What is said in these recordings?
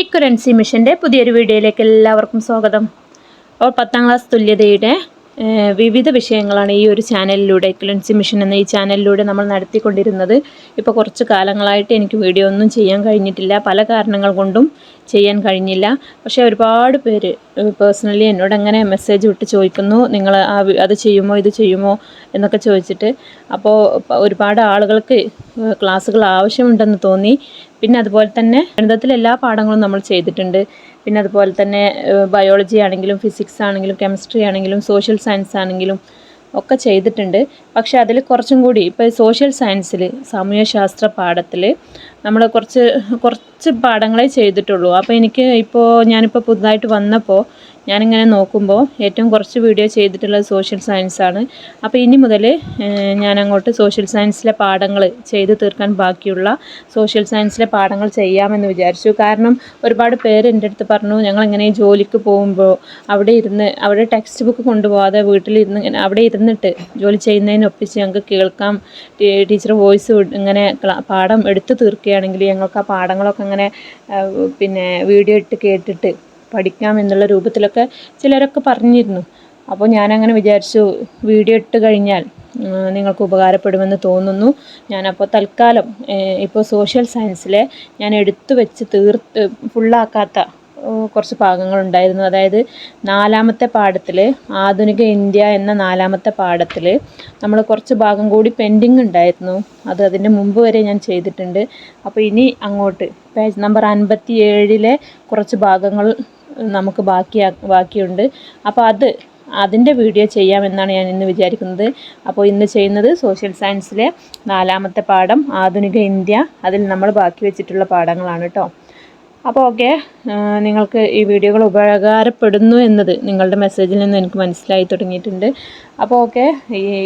ഇക്കുറൻസി മിഷന്റെ പുതിയൊരു വീഡിയോയിലേക്ക് എല്ലാവർക്കും സ്വാഗതം. അപ്പോൾ പത്താം ക്ലാസ് തുല്യതയുടെ വിവിധ വിഷയങ്ങളാണ് ഈ ഒരു ചാനലിലൂടെ എക്ലൻസി മിഷൻ എന്ന ഈ ചാനലിലൂടെ നമ്മൾ നടത്തിക്കൊണ്ടിരുന്നത്. ഇപ്പോൾ കുറച്ച് കാലങ്ങളായിട്ട് എനിക്ക് വീഡിയോ ഒന്നും ചെയ്യാൻ കഴിഞ്ഞിട്ടില്ല. പല കാരണങ്ങൾ കൊണ്ടും ചെയ്യാൻ കഴിഞ്ഞില്ല. പക്ഷേ ഒരുപാട് പേര് പേഴ്സണലി എന്നോട് അങ്ങനെ മെസ്സേജ് വിട്ട് ചോദിക്കുന്നു നിങ്ങൾ ആ അത് ചെയ്യുമോ ഇത് ചെയ്യുമോ എന്നൊക്കെ ചോദിച്ചിട്ട്. അപ്പോൾ ഒരുപാട് ആളുകൾക്ക് ക്ലാസ്സുകൾ ആവശ്യമുണ്ടെന്ന് തോന്നി. പിന്നെ അതുപോലെ തന്നെ ഗണിതത്തിലെ എല്ലാ പാഠങ്ങളും നമ്മൾ ചെയ്തിട്ടുണ്ട്. പിന്നെ അതുപോലെ തന്നെ ബയോളജി ആണെങ്കിലും ഫിസിക്സ് ആണെങ്കിലും കെമിസ്ട്രി ആണെങ്കിലും സോഷ്യൽ സയൻസ് ആണെങ്കിലും ഒക്കെ ചെയ്തിട്ടുണ്ട്. പക്ഷെ അതിൽ കുറച്ചും കൂടി ഇപ്പോൾ സോഷ്യൽ സയൻസിൽ സാമൂഹ്യശാസ്ത്ര പാഠത്തിൽ നമ്മൾ കുറച്ച് കുറച്ച് പാഠങ്ങളെ ചെയ്തിട്ടുള്ളൂ. അപ്പോൾ എനിക്ക് ഇപ്പോൾ ഞാനിപ്പോൾ പുതുതായിട്ട് വന്നപ്പോൾ ഞാനിങ്ങനെ നോക്കുമ്പോൾ ഏറ്റവും കുറച്ച് വീഡിയോ ചെയ്തിട്ടുള്ളത് സോഷ്യൽ സയൻസ് ആണ്. അപ്പോൾ ഇനി മുതൽ ഞാൻ അങ്ങോട്ട് സോഷ്യൽ സയൻസിലെ പാഠങ്ങൾ ചെയ്ത് തീർക്കാൻ ബാക്കിയുള്ള സോഷ്യൽ സയൻസിലെ പാഠങ്ങൾ ചെയ്യാമെന്ന് വിചാരിച്ചു. കാരണം ഒരുപാട് പേര് എന്റെ അടുത്ത് പറഞ്ഞു ഞങ്ങൾ ഇങ്ങനെ ജോലിക്ക് പോകുമ്പോൾ അവിടെ ഇരുന്ന് അവിടെ ടെക്സ്റ്റ് ബുക്ക് കൊണ്ടുപോകാതെ വീട്ടിലിരുന്ന് അവിടെ ഇരുന്നിട്ട് ജോലി ചെയ്യുന്നതിനൊപ്പിച്ച് ഞങ്ങൾക്ക് കേൾക്കാം ടീച്ചർ വോയിസ് ഇങ്ങനെ പാഠം എടുത്തു തീർക്കുകയാണെങ്കിൽ ഞങ്ങൾക്ക് ആ പാഠങ്ങളൊക്കെ അങ്ങനെ പിന്നെ വീഡിയോ ഇട്ട് കേട്ടിട്ട് പഠിക്കാം എന്നുള്ള രൂപത്തിലൊക്കെ ചിലരൊക്കെ പറഞ്ഞിരുന്നു. അപ്പോൾ ഞാനങ്ങനെ വിചാരിച്ചു വീഡിയോ ഇട്ട് കഴിഞ്ഞാൽ നിങ്ങൾക്ക് ഉപകാരപ്പെടുമെന്ന് തോന്നുന്നു. ഞാനപ്പോൾ തൽക്കാലം ഇപ്പോൾ സോഷ്യൽ സയൻസിലെ ഞാൻ എടുത്തു വെച്ച് തീർത്ത് ഫുള്ളാക്കാത്ത കുറച്ച് ഭാഗങ്ങളുണ്ടായിരുന്നു. അതായത് നാലാമത്തെ പാഠത്തിൽ ആധുനിക ഇന്ത്യ എന്ന നാലാമത്തെ പാഠത്തിൽ നമ്മൾ കുറച്ച് ഭാഗം കൂടി പെൻഡിങ് ഉണ്ടായിരുന്നു. അത് അതിന്റെ മുമ്പ് വരെ ഞാൻ ചെയ്തിട്ടുണ്ട്. അപ്പോൾ ഇനി അങ്ങോട്ട് പേജ് നമ്പർ അൻപത്തി ഏഴിലെ കുറച്ച് ഭാഗങ്ങൾ നമുക്ക് ബാക്കിയാ ബാക്കിയുണ്ട്. അപ്പോൾ അത് അതിന്റെ വീഡിയോ ചെയ്യാമെന്നാണ് ഞാൻ ഇന്ന് വിചാരിക്കുന്നത്. അപ്പോൾ ഇന്ന് ചെയ്യുന്നത് സോഷ്യൽ സയൻസിലെ നാലാമത്തെ പാഠം ആധുനിക ഇന്ത്യ. അതിൽ നമ്മൾ ബാക്കി വെച്ചിട്ടുള്ള പാഠങ്ങളാണ് കേട്ടോ അപ്പോൾ ഓക്കെ നിങ്ങൾക്ക് ഈ വീഡിയോകൾ ഉപകാരപ്പെടുന്നു എന്നത് നിങ്ങളുടെ മെസ്സേജിൽ നിന്ന് എനിക്ക് മനസ്സിലായി തുടങ്ങിയിട്ടുണ്ട്. അപ്പോൾ ഓക്കെ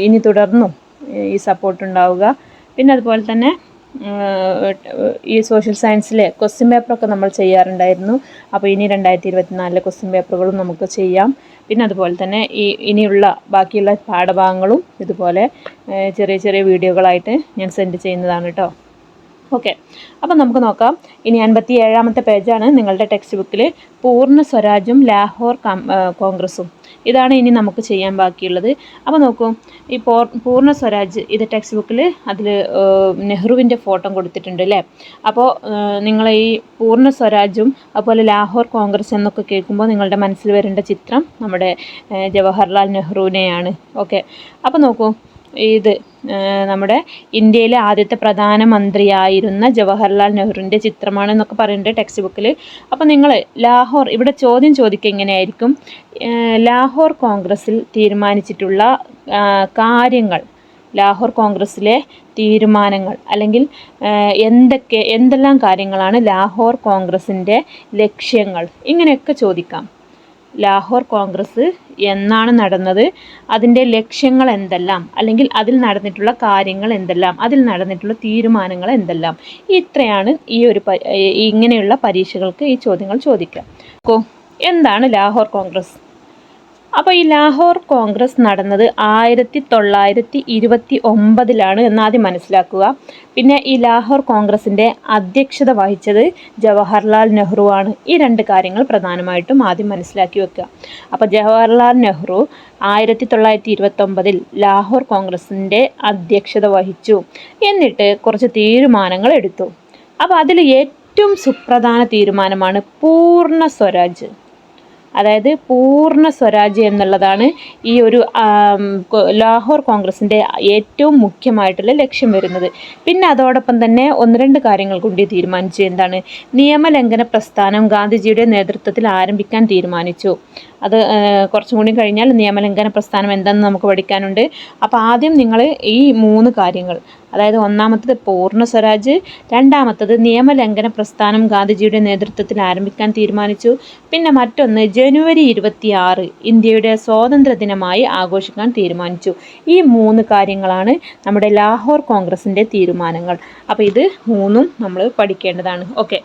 ഇനി തുടർന്നും ഈ സപ്പോർട്ട് ഉണ്ടാവുക. പിന്നെ അതുപോലെ തന്നെ ഈ സോഷ്യൽ സയൻസിലെ ക്വസ്റ്റ്യൻ പേപ്പറൊക്കെ നമ്മൾ ചെയ്യാറുണ്ടായിരുന്നു. അപ്പോൾ ഇനി രണ്ടായിരത്തി ഇരുപത്തിനാലിലെ ക്വസ്റ്റ്യൻ പേപ്പറുകളും നമുക്ക് ചെയ്യാം. പിന്നെ അതുപോലെ തന്നെ ഈ ഇനിയുള്ള ബാക്കിയുള്ള പാഠഭാഗങ്ങളും ഇതുപോലെ ചെറിയ ചെറിയ വീഡിയോകളായിട്ട് ഞാൻ സെൻഡ് ചെയ്യുന്നതാണ് കേട്ടോ ഓക്കെ അപ്പം നമുക്ക് നോക്കാം. ഇനി അൻപത്തി ഏഴാമത്തെ പേജാണ് നിങ്ങളുടെ ടെക്സ്റ്റ് ബുക്കിൽ പൂർണ സ്വരാജും ലാഹോർ കോൺഗ്രസും. ഇതാണ് ഇനി നമുക്ക് ചെയ്യാൻ ബാക്കിയുള്ളത്. അപ്പോൾ നോക്കൂ ഈ പോർ പൂർണ സ്വരാജ് ഇത് ടെക്സ്റ്റ് ബുക്കിൽ അതിൽ നെഹ്റുവിന്റെ ഫോട്ടോ കൊടുത്തിട്ടുണ്ട് അല്ലേ? അപ്പോൾ നിങ്ങൾ ഈ പൂർണ സ്വരാജും അതുപോലെ ലാഹോർ കോൺഗ്രസ് എന്നൊക്കെ കേൾക്കുമ്പോൾ നിങ്ങളുടെ മനസ്സിൽ വരേണ്ട ചിത്രം നമ്മുടെ ജവഹർലാൽ നെഹ്റുവിനെയാണ്. ഓക്കെ. അപ്പോൾ നോക്കൂ ഇത് നമ്മുടെ ഇന്ത്യയിലെ ആദ്യത്തെ പ്രധാനമന്ത്രിയായിരുന്ന ജവഹർലാൽ നെഹ്റുവിന്റെ ചിത്രമാണ് എന്നൊക്കെ പറയുന്നുണ്ട് ടെക്സ്റ്റ് ബുക്കിൽ അപ്പോൾ നിങ്ങൾ ലാഹോർ ഇവിടെ ചോദ്യം ചോദിക്കുക എങ്ങനെയായിരിക്കും? ലാഹോർ കോൺഗ്രസ്സിൽ തീരുമാനിച്ചിട്ടുള്ള കാര്യങ്ങൾ ലാഹോർ കോൺഗ്രസ്സിലെ തീരുമാനങ്ങൾ അല്ലെങ്കിൽ എന്തൊക്കെ എന്തെല്ലാം കാര്യങ്ങളാണ് ലാഹോർ കോൺഗ്രസിന്റെ ലക്ഷ്യങ്ങൾ? ഇങ്ങനെയൊക്കെ ചോദിക്കാം. ലാഹോർ കോൺഗ്രസ് എന്നാണ് നടന്നത്. അതിന്റെ ലക്ഷ്യങ്ങൾ എന്തെല്ലാം? അല്ലെങ്കിൽ അതിൽ നടന്നിട്ടുള്ള കാര്യങ്ങൾ എന്തെല്ലാം? അതിൽ നടന്നിട്ടുള്ള തീരുമാനങ്ങൾ എന്തെല്ലാം? ഇത്രയാണ് ഈ ഒരു ഇങ്ങനെയുള്ള പരീക്ഷകൾക്ക് ഈ ചോദ്യങ്ങൾ ചോദിക്കുക. എന്താണ് ലാഹോർ കോൺഗ്രസ്? അപ്പോൾ ഈ ലാഹോർ കോൺഗ്രസ് നടന്നത് ആയിരത്തി തൊള്ളായിരത്തി ഇരുപത്തി ഒമ്പതിലാണ് എന്നാദ്യം മനസ്സിലാക്കുക. പിന്നെ ഈ ലാഹോർ കോൺഗ്രസിന്റെ അധ്യക്ഷത വഹിച്ചത് ജവഹർലാൽ നെഹ്റു ആണ്. ഈ രണ്ട് കാര്യങ്ങൾ പ്രധാനമായിട്ടും ആദ്യം മനസ്സിലാക്കി വെക്കുക. അപ്പോൾ ജവഹർലാൽ നെഹ്റു ആയിരത്തി തൊള്ളായിരത്തി ഇരുപത്തൊമ്പതിൽ ലാഹോർ കോൺഗ്രസിന്റെ അധ്യക്ഷത വഹിച്ചു. എന്നിട്ട് കുറച്ച് തീരുമാനങ്ങൾ എടുത്തു. അപ്പോൾ അതിൽ ഏറ്റവും സുപ്രധാന തീരുമാനമാണ് പൂർണ സ്വരാജ്. അതായത് പൂർണ സ്വരാജ് എന്നുള്ളതാണ് ഈ ഒരു ലാഹോർ കോൺഗ്രസിന്റെ ഏറ്റവും മുഖ്യമായിട്ടുള്ള ലക്ഷ്യം വരുന്നത്. പിന്നെ അതോടൊപ്പം തന്നെ ഒന്ന് രണ്ട് കാര്യങ്ങൾ കൂടി തീരുമാനിച്ചു. എന്താണ്? നിയമലംഘന പ്രസ്ഥാനം ഗാന്ധിജിയുടെ നേതൃത്വത്തിൽ ആരംഭിക്കാൻ തീരുമാനിച്ചു. അത് കുറച്ചും കൂടി കഴിഞ്ഞാൽ നിയമലംഘന പ്രസ്ഥാനം എന്താണെന്ന് നമുക്ക് പഠിക്കാനുണ്ട്. അപ്പോൾ ആദ്യം നിങ്ങൾ ഈ മൂന്ന് കാര്യങ്ങൾ അതായത് ഒന്നാമത്തത് പൂർണ സ്വരാജ് രണ്ടാമത്തത് നിയമലംഘന പ്രസ്ഥാനം ഗാന്ധിജിയുടെ നേതൃത്വത്തിൽ ആരംഭിക്കാൻ തീരുമാനിച്ചു. പിന്നെ മറ്റൊന്ന് ജനുവരി ഇരുപത്തി ആറ് ഇന്ത്യയുടെ സ്വാതന്ത്ര്യ ദിനമായി ആഘോഷിക്കാൻ തീരുമാനിച്ചു. ഈ മൂന്ന് കാര്യങ്ങളാണ് നമ്മുടെ ലാഹോർ കോൺഗ്രസിന്റെ തീരുമാനങ്ങൾ. അപ്പോൾ ഇത് മൂന്നും നമ്മൾ പഠിക്കേണ്ടതാണ്. ഓക്കെ.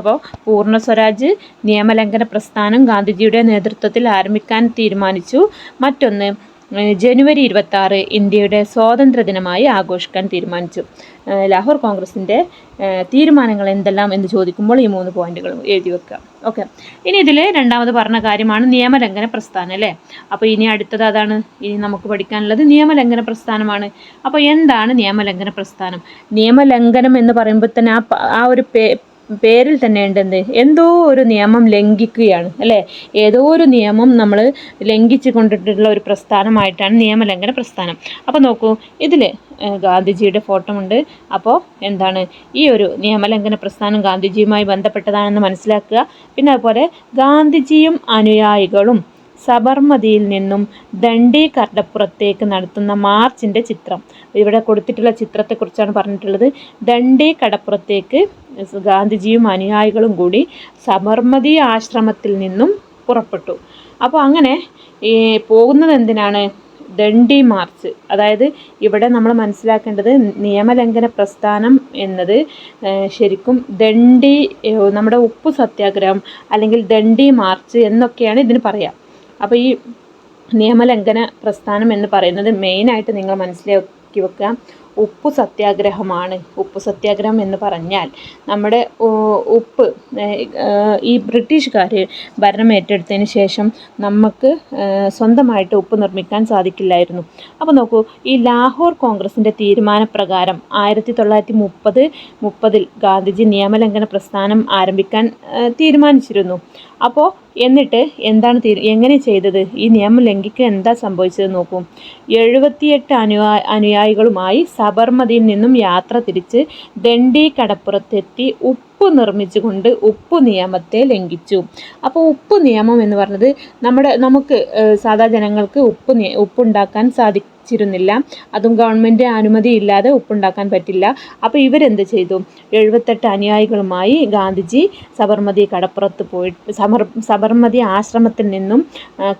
അപ്പോൾ പൂർണ സ്വരാജ് നിയമലംഘന പ്രസ്ഥാനം ഗാന്ധിജിയുടെ നേതൃത്വത്തിൽ ആരംഭിക്കാൻ തീരുമാനിച്ചു. മറ്റൊന്ന് ജനുവരി ഇരുപത്തി ആറ് ഇന്ത്യയുടെ സ്വാതന്ത്ര്യ ദിനമായി ആഘോഷിക്കാൻ തീരുമാനിച്ചു. ലാഹോർ കോൺഗ്രസിന്റെ തീരുമാനങ്ങൾ എന്തെല്ലാം എന്ന് ചോദിക്കുമ്പോൾ ഈ മൂന്ന് പോയിന്റുകൾ എഴുതി വെക്കുക. ഓക്കെ. ഇനി ഇതിൽ രണ്ടാമത് പറഞ്ഞ കാര്യമാണ് നിയമലംഘന പ്രസ്ഥാനം അല്ലേ? അപ്പോൾ ഇനി അടുത്തത് അതാണ്. ഇനി നമുക്ക് പഠിക്കാനുള്ളത് നിയമലംഘന പ്രസ്ഥാനമാണ്. അപ്പോൾ എന്താണ് നിയമലംഘന പ്രസ്ഥാനം? നിയമലംഘനം എന്ന് പറയുമ്പോൾ തന്നെ ആ ആ ഒരു പേരിൽ തന്നെ ഉണ്ട് എന്ത്? എന്തോ ഒരു നിയമം ലംഘിക്കുകയാണ് അല്ലേ? ഏതോ ഒരു നിയമം നമ്മൾ ലംഘിച്ചു കൊണ്ടിട്ടുള്ള ഒരു പ്രസ്ഥാനമായിട്ടാണ് നിയമലംഘന പ്രസ്ഥാനം. അപ്പോൾ നോക്കൂ ഇതിൽ ഗാന്ധിജിയുടെ ഫോട്ടോ ഉണ്ട് അപ്പോൾ എന്താണ്? ഈ ഒരു നിയമലംഘന പ്രസ്ഥാനം ഗാന്ധിജിയുമായി ബന്ധപ്പെട്ടതാണെന്ന് മനസ്സിലാക്കുക. പിന്നെ അതുപോലെ ഗാന്ധിജിയും അനുയായികളും സബർമതിയിൽ നിന്നും ദണ്ഡി കടപ്പുറത്തേക്ക് നടത്തുന്ന മാർച്ചിന്റെ ചിത്രം. ഇവിടെ കൊടുത്തിട്ടുള്ള ചിത്രത്തെക്കുറിച്ചാണ് പറഞ്ഞിട്ടുള്ളത്. ദണ്ഡി കടപ്പുറത്തേക്ക് ഗാന്ധിജിയും അനുയായികളും കൂടി സബർമതി ആശ്രമത്തിൽ നിന്നും പുറപ്പെട്ടു. അപ്പോൾ അങ്ങനെ ഈ പോകുന്നത് എന്തിനാണ്? ദണ്ഡി മാർച്ച്. അതായത് ഇവിടെ നമ്മൾ മനസ്സിലാക്കേണ്ടത് നിയമലംഘന പ്രസ്ഥാനം എന്നത് ശരിക്കും ദണ്ഡി നമ്മുടെ ഉപ്പ് സത്യാഗ്രഹം അല്ലെങ്കിൽ ദണ്ഡി മാർച്ച് എന്നൊക്കെയാണ് ഇതിന് പറയുക അപ്പോൾ ഈ നിയമലംഘന പ്രസ്ഥാനം എന്ന് പറയുന്നത് മെയിനായിട്ട് നിങ്ങൾ മനസ്സിലാക്കി വെക്കുക. ഉപ്പു സത്യാഗ്രഹമാണ്. ഉപ്പ് സത്യാഗ്രഹം എന്ന് പറഞ്ഞാൽ നമ്മുടെ ഉപ്പ് ഈ ബ്രിട്ടീഷുകാർ ഭരണം ഏറ്റെടുത്തതിന് ശേഷം നമുക്ക് സ്വന്തമായിട്ട് ഉപ്പ് നിർമ്മിക്കാൻ സാധിക്കില്ലായിരുന്നു. അപ്പോൾ നോക്കൂ ഈ ലാഹോർ കോൺഗ്രസിന്റെ തീരുമാനപ്രകാരം ആയിരത്തി തൊള്ളായിരത്തി മുപ്പത് മുപ്പതിൽ ഗാന്ധിജി നിയമലംഘന പ്രസ്ഥാനം ആരംഭിക്കാൻ തീരുമാനിച്ചിരുന്നു. അപ്പോൾ എന്നിട്ട് എന്താണ് തീരു എങ്ങനെ ചെയ്തത്? ഈ നിയമം ലംഘിക്കുക എന്താ സംഭവിച്ചത് നോക്കൂ. എഴുപത്തിയെട്ട് അനുയാ അനുയായികളുമായി സബർമതിയിൽ നിന്നും യാത്ര തിരിച്ച് ദണ്ഡി കടപ്പുറത്തെത്തി ഉപ്പ് നിർമ്മിച്ചുകൊണ്ട് ഉപ്പ് നിയമത്തെ ലംഘിച്ചു. അപ്പോൾ ഉപ്പ് നിയമം എന്ന് പറഞ്ഞത് നമ്മുടെ നമുക്ക് സാധാ ജനങ്ങൾക്ക് ഉപ്പ് ഉപ്പുണ്ടാക്കാൻ സാധിക്കും സാധിച്ചിരുന്നില്ല. അതും ഗവൺമെന്റ് അനുമതി ഇല്ലാതെ ഉപ്പുണ്ടാക്കാൻ പറ്റില്ല. അപ്പോൾ ഇവരെന്ത് ചെയ്തു? എഴുപത്തെട്ട് അനുയായികളുമായി ഗാന്ധിജി സബർമതി കടപ്പുറത്ത് പോയിട്ട് സമർ സബർമതി ആശ്രമത്തിൽ നിന്നും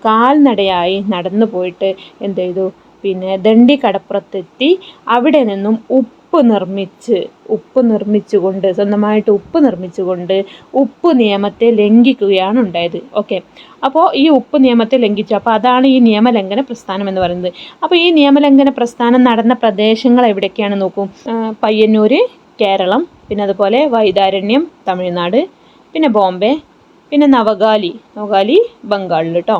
കാൽനടയായി നടന്നു പോയിട്ട് എന്ത് ചെയ്തു? പിന്നെ ദണ്ഡി കടപ്പുറത്തെത്തി അവിടെ നിന്നും ഉപ്പ് നിർമ്മിച്ച് ഉപ്പ് നിർമ്മിച്ചുകൊണ്ട് സ്വന്തമായിട്ട് ഉപ്പ് നിർമ്മിച്ചുകൊണ്ട് ഉപ്പ് നിയമത്തെ ലംഘിക്കുകയാണ് ഉണ്ടായത്. ഓക്കെ അപ്പോൾ ഈ ഉപ്പ് നിയമത്തെ ലംഘിച്ചു. അപ്പോൾ അതാണ് ഈ നിയമലംഘന പ്രസ്ഥാനം എന്ന് പറയുന്നത്. അപ്പോൾ ഈ നിയമലംഘന പ്രസ്ഥാനം നടന്ന പ്രദേശങ്ങൾ എവിടെയൊക്കെയാണ് നോക്കും. പയ്യന്നൂർ കേരളം പിന്നെ അതുപോലെ വൈതാരണ്യം തമിഴ്നാട് പിന്നെ ബോംബെ പിന്നെ നവഗാലി നവഗാലി ബംഗാളിൽ കേട്ടോ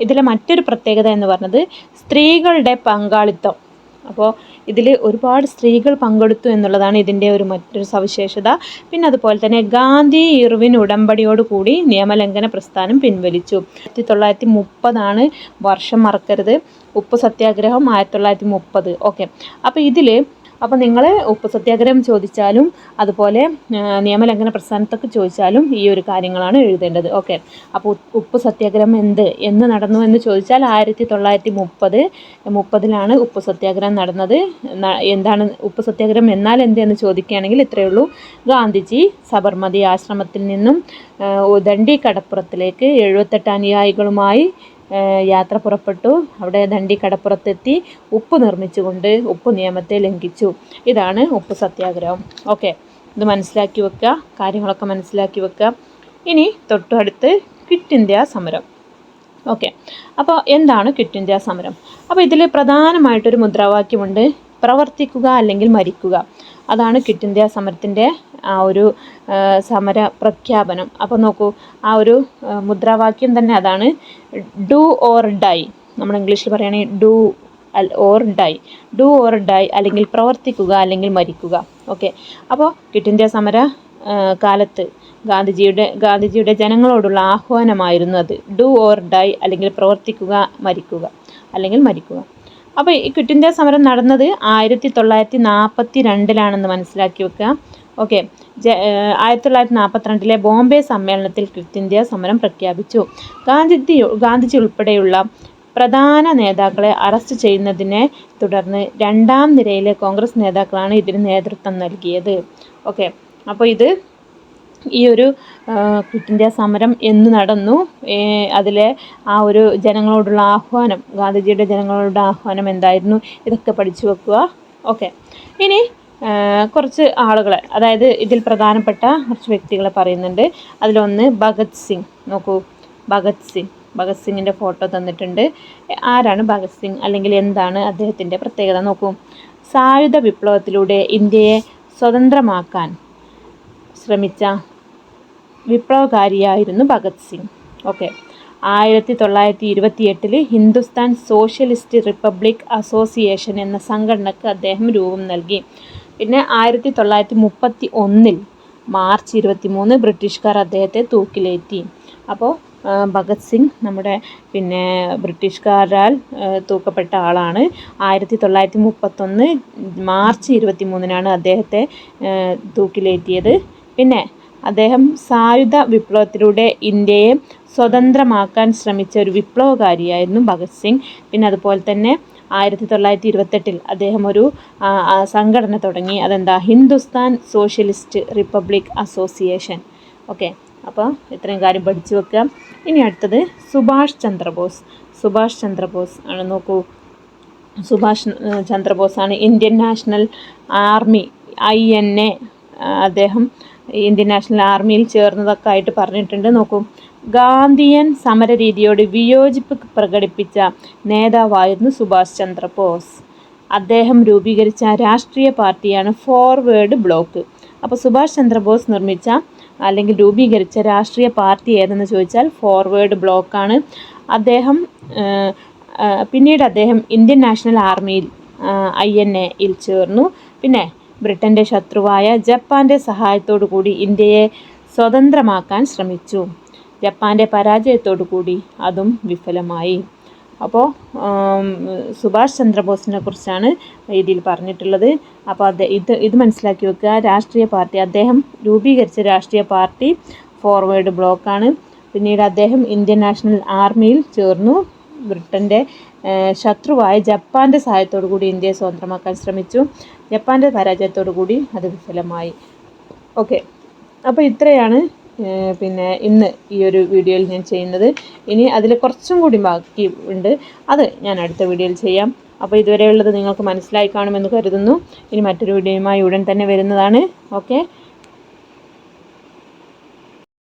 ഇതിലെ മറ്റൊരു പ്രത്യേകത എന്ന് പറഞ്ഞത് സ്ത്രീകളുടെ പങ്കാളിത്തം. അപ്പോൾ ഇതിൽ ഒരുപാട് സ്ത്രീകൾ പങ്കെടുത്തു എന്നുള്ളതാണ് ഇതിന്റെ ഒരു മറ്റൊരു സവിശേഷത. പിന്നെ അതുപോലെ തന്നെ ഗാന്ധി ഇർവിൻ ഉടമ്പടിയോട് കൂടി നിയമലംഘന പ്രസ്ഥാനം പിൻവലിച്ചു. ആയിരത്തി തൊള്ളായിരത്തി മുപ്പതാണ് വർഷം മറക്കരുത്. ഉപ്പ് സത്യാഗ്രഹം ആയിരത്തി തൊള്ളായിരത്തി മുപ്പത് ഓക്കെ. അപ്പോൾ ഇതിൽ അപ്പോൾ നിങ്ങൾ ഉപ്പ് സത്യാഗ്രഹം ചോദിച്ചാലും അതുപോലെ നിയമലംഘന പ്രസ്ഥാനത്തൊക്കെ ചോദിച്ചാലും ഈ ഒരു കാര്യങ്ങളാണ് എഴുതേണ്ടത്. ഓക്കെ. അപ്പോൾ ഉപ്പ് സത്യാഗ്രഹം എന്ത്? എന്ന് നടന്നു എന്ന് ചോദിച്ചാൽ ആയിരത്തി തൊള്ളായിരത്തി മുപ്പത് മുപ്പതിലാണ് ഉപ്പ് സത്യാഗ്രഹം നടന്നത് എന്താണ് ഉപ്പ് സത്യാഗ്രഹം എന്നാൽ എന്ത് എന്ന് ചോദിക്കുകയാണെങ്കിൽ ഇത്രയേ ഉള്ളൂ. ഗാന്ധിജി സബർമതി ആശ്രമത്തിൽ നിന്നും ഉദണ്ടി കടപ്പുറത്തിലേക്ക് എഴുപത്തെട്ട് അനുയായികളുമായി യാത്ര പുറപ്പെട്ടു. അവിടെ ദണ്ഡി കടപ്പുറത്തെത്തി ഉപ്പ് നിർമ്മിച്ചുകൊണ്ട് ഉപ്പ് നിയമത്തെ ലംഘിച്ചു. ഇതാണ് ഉപ്പ് സത്യാഗ്രഹം. ഓക്കെ ഇത് മനസ്സിലാക്കി വെക്കുക. കാര്യങ്ങളൊക്കെ മനസ്സിലാക്കി വെക്കുക. ഇനി തൊട്ടടുത്ത് ക്വിറ്റ് ഇന്ത്യ സമരം. ഓക്കെ അപ്പോൾ എന്താണ് ക്വിറ്റ് ഇന്ത്യ സമരം? അപ്പോൾ ഇതിൽ പ്രധാനമായിട്ടൊരു മുദ്രാവാക്യമുണ്ട്. പ്രവർത്തിക്കുക അല്ലെങ്കിൽ മരിക്കുക. അതാണ് ക്വിറ്റ് ഇന്ത്യ സമരത്തിന്റെ ആ ഒരു സമര പ്രഖ്യാപനം. അപ്പോൾ നോക്കൂ ആ ഒരു മുദ്രാവാക്യം തന്നെ അതാണ് ഡു ഓർ ഡൈ നമ്മൾ ഇംഗ്ലീഷിൽ പറയുകയാണെങ്കിൽ do or die do or die അല്ലെങ്കിൽ പ്രവർത്തിക്കുക അല്ലെങ്കിൽ മരിക്കുക ഓക്കെ. അപ്പോൾ ക്വിറ്റ് ഇന്ത്യ സമര കാലത്ത് ഗാന്ധിജിയുടെ ഗാന്ധിജിയുടെ ജനങ്ങളോടുള്ള ആഹ്വാനമായിരുന്നു അത് ഡു ഓർ ഡൈ അല്ലെങ്കിൽ പ്രവർത്തിക്കുക മരിക്കുക അല്ലെങ്കിൽ മരിക്കുക അപ്പോൾ ഈ ക്വിറ്റ് സമരം നടന്നത് ആയിരത്തി തൊള്ളായിരത്തി നാൽപ്പത്തി രണ്ടിലാണെന്ന് മനസ്സിലാക്കി വെക്കുക. ഓക്കെ ആയിരത്തി തൊള്ളായിരത്തി നാൽപ്പത്തിരണ്ടിലെ ബോംബെ സമ്മേളനത്തിൽ ക്വിറ്റ് ഇന്ത്യ സമരം പ്രഖ്യാപിച്ചു. ഗാന്ധിജി ഗാന്ധിജി ഉൾപ്പെടെയുള്ള പ്രധാന നേതാക്കളെ അറസ്റ്റ് ചെയ്യുന്നതിനെ തുടർന്ന് രണ്ടാം നിരയിലെ കോൺഗ്രസ് നേതാക്കളാണ് ഇതിന് നേതൃത്വം നൽകിയത്. ഓക്കെ അപ്പോൾ ഇത് ഈ ഒരു ക്വിറ്റ് ഇന്ത്യ സമരം എന്ന് നടന്നു. അതിലെ ആ ഒരു ജനങ്ങളോടുള്ള ആഹ്വാനം ഗാന്ധിജിയുടെ ജനങ്ങളോടുള്ള ആഹ്വാനം എന്തായിരുന്നു? ഇതൊക്കെ പഠിച്ചു വെക്കുക. ഓക്കെ. ഇനി കുറച്ച് ആളുകളെ അതായത് ഇതിൽ പ്രധാനപ്പെട്ട കുറച്ച് വ്യക്തികളെ പറയുന്നുണ്ട്. അതിലൊന്ന് ഭഗത് സിംഗ്. നോക്കൂ. ഭഗത് സിംഗ്. ഭഗത് സിംഗിന്റെ ഫോട്ടോ തന്നിട്ടുണ്ട്. ആരാണ് ഭഗത് സിംഗ്? അല്ലെങ്കിൽ എന്താണ് അദ്ദേഹത്തിന്റെ പ്രത്യേകത? നോക്കൂ. സായുധ വിപ്ലവത്തിലൂടെ ഇന്ത്യയെ സ്വതന്ത്രമാക്കാൻ ശ്രമിച്ച വിപ്ലവകാരിയായിരുന്നു ഭഗത് സിംഗ്. ഓക്കെ ആയിരത്തി തൊള്ളായിരത്തി ഇരുപത്തി എട്ടിൽ ഹിന്ദുസ്ഥാൻ സോഷ്യലിസ്റ്റ് റിപ്പബ്ലിക് അസോസിയേഷൻ എന്ന സംഘടനക്ക് അദ്ദേഹം രൂപം നൽകി. പിന്നെ ആയിരത്തി തൊള്ളായിരത്തി മുപ്പത്തി ഒന്നിൽ മാർച്ച് ഇരുപത്തി മൂന്ന് ബ്രിട്ടീഷുകാർ അദ്ദേഹത്തെ തൂക്കിലേറ്റി. അപ്പോൾ ഭഗത് സിംഗ് നമ്മുടെ പിന്നെ ബ്രിട്ടീഷുകാരാൽ തൂക്കപ്പെട്ട ആളാണ്. ആയിരത്തി തൊള്ളായിരത്തി മുപ്പത്തൊന്ന് മാർച്ച് ഇരുപത്തി മൂന്നിനാണ് അദ്ദേഹത്തെ തൂക്കിലേറ്റിയത്. പിന്നെ അദ്ദേഹം സായുധ വിപ്ലവത്തിലൂടെ ഇന്ത്യയെ സ്വതന്ത്രമാക്കാൻ ശ്രമിച്ച ഒരു വിപ്ലവകാരിയായിരുന്നു ഭഗത് സിംഗ്. പിന്നെ അതുപോലെ തന്നെ ആയിരത്തി തൊള്ളായിരത്തി ഇരുപത്തെട്ടിൽ അദ്ദേഹം ഒരു സംഘടന തുടങ്ങി. അതെന്താ? Hindustan socialist republic association. Okay. അപ്പോൾ ഇത്രയും കാര്യം പഠിച്ചു വെക്കുക. ഇനി അടുത്തത് സുഭാഷ് ചന്ദ്രബോസ്. സുഭാഷ് ചന്ദ്രബോസ് ആണ്. നോക്കൂ. Subhash ചന്ദ്രബോസാണ് Indian national army I N A അദ്ദേഹം ഇന്ത്യൻ നാഷണൽ ആർമിയിൽ ചേർന്നതൊക്കെ ആയിട്ട് പറഞ്ഞിട്ടുണ്ട്. നോക്കൂ ഗാന്ധിയൻ സമര രീതിയോട് വിയോജിപ്പ് പ്രകടിപ്പിച്ച നേതാവായിരുന്നു സുഭാഷ് ചന്ദ്രബോസ്. അദ്ദേഹം രൂപീകരിച്ച രാഷ്ട്രീയ പാർട്ടിയാണ് ഫോർവേഡ് ബ്ലോക്ക് അപ്പോൾ സുഭാഷ് ചന്ദ്രബോസ് നിർമ്മിച്ച അല്ലെങ്കിൽ രൂപീകരിച്ച രാഷ്ട്രീയ പാർട്ടി ഏതെന്ന് ചോദിച്ചാൽ ഫോർവേഡ് ബ്ലോക്കാണ് അദ്ദേഹം പിന്നീട് അദ്ദേഹം ഇന്ത്യൻ നാഷണൽ ആർമിയിൽ ഐ എൻ എയിൽ ചേർന്നു. പിന്നെ ബ്രിട്ടന്റെ ശത്രുവായ ജപ്പാന്റെ സഹായത്തോടു കൂടി ഇന്ത്യയെ സ്വതന്ത്രമാക്കാൻ ശ്രമിച്ചു. ജപ്പാന്റെ പരാജയത്തോടു കൂടി അതും വിഫലമായി. അപ്പോൾ സുഭാഷ് ചന്ദ്രബോസിനെ കുറിച്ചാണ് ഇതിൽ പറഞ്ഞിട്ടുള്ളത്. അപ്പോൾ അത് ഇത് ഇത് മനസ്സിലാക്കി വെക്കുക. രാഷ്ട്രീയ പാർട്ടി അദ്ദേഹം രൂപീകരിച്ച രാഷ്ട്രീയ പാർട്ടി ഫോർവേഡ് ബ്ലോക്കാണ്. പിന്നീട് അദ്ദേഹം ഇന്ത്യൻ നാഷണൽ ആർമിയിൽ ചേർന്നു. ബ്രിട്ടന്റെ ശത്രുവായ ജപ്പാന്റെ സഹായത്തോടു കൂടി ഇന്ത്യയെ സ്വതന്ത്രമാക്കാൻ ശ്രമിച്ചു. ജപ്പാന്റെ പരാജയത്തോടു കൂടി അത് വിഫലമായി. ഓക്കെ. അപ്പോൾ ഇത്രയാണ് പിന്നെ ഇന്ന് ഈ ഒരു വീഡിയോയിൽ ഞാൻ ചെയ്യുന്നത്. ഇനി അതിൽ കുറച്ചും കൂടി ബാക്കി ഉണ്ട്. അത് ഞാൻ അടുത്ത വീഡിയോയിൽ ചെയ്യാം. അപ്പോൾ ഇതുവരെയുള്ളത് നിങ്ങൾക്ക് മനസ്സിലായി കാണുമെന്ന് കരുതുന്നു. ഇനി മറ്റൊരു വീഡിയോയുമായി ഉടൻ തന്നെ വരുന്നതാണ്. ഓക്കെ.